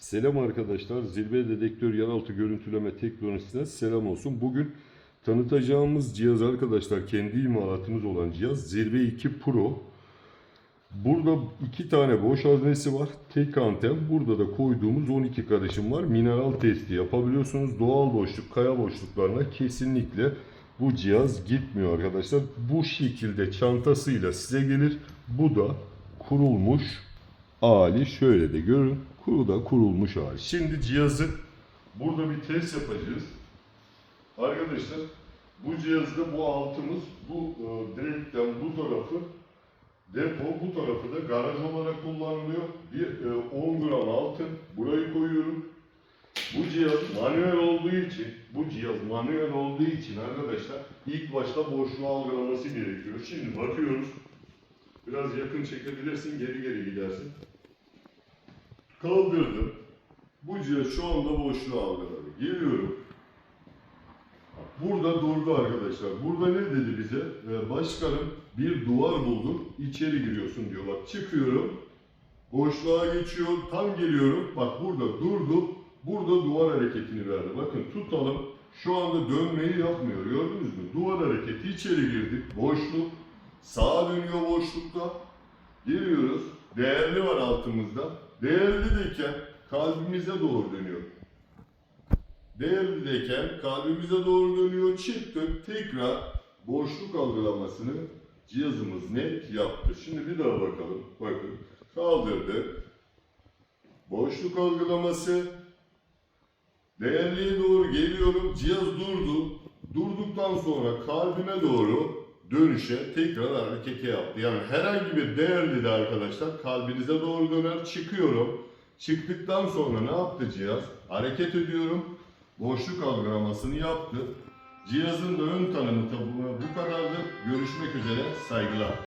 Selam arkadaşlar. Zirve Dedektör Yeraltı Görüntüleme Teknolojisi'ne selam olsun. Bugün tanıtacağımız cihaz arkadaşlar kendi imalatımız olan cihaz Zirve 2 Pro. Burada iki tane boş haznesi var. Tek anten. Burada da koyduğumuz 12 karışım var. Mineral testi yapabiliyorsunuz. Doğal boşluk, kaya boşluklarına kesinlikle bu cihaz gitmiyor arkadaşlar. Bu şekilde çantasıyla size gelir. Bu da kurulmuş hali şöyle de görün. Kuru da kurulmuş hali. Şimdi cihazı burada bir test yapacağız. Arkadaşlar bu cihazda bu altımız bu e, direkten bu tarafı depo bu tarafı da garaj olarak kullanılıyor. Bir e, 10 gram altın burayı koyuyorum. Bu cihaz manuel olduğu için bu cihaz manuel olduğu için arkadaşlar ilk başta boşluğu algılaması gerekiyor. Şimdi bakıyoruz. Biraz yakın çekebilirsin, geri geri gidersin. Kaldırdım. Bu cihaz şu anda boşluğu algıladı. Geliyorum. Burada durdu arkadaşlar. Burada ne dedi bize? Ee, başkanım bir duvar buldum. İçeri giriyorsun diyor. Bak çıkıyorum. Boşluğa geçiyor. Tam geliyorum. Bak burada durdu. Burada duvar hareketini verdi. Bakın tutalım. Şu anda dönmeyi yapmıyor. Gördünüz mü? Duvar hareketi içeri girdik. Boşluk. Sağa dönüyor boşlukta. Giriyoruz. Değerli var altımızda. Değerli deyken kalbimize doğru dönüyor. Değerlideyken kalbimize doğru dönüyor. Çıktık. Tekrar boşluk algılamasını cihazımız net yaptı. Şimdi bir daha bakalım. Bakın. Kaldırdık. Boşluk algılaması. Değerliye doğru geliyorum. Cihaz durdu. Durduktan sonra kalbime doğru dönüşe tekrar hareketi yaptı. Yani herhangi bir değerli de arkadaşlar kalbinize doğru döner. Çıkıyorum. Çıktıktan sonra ne yaptı cihaz? Hareket ediyorum. Boşluk algılamasını yaptı. Cihazın da ön tanımı tabi bu kadardı. Görüşmek üzere. Saygılar.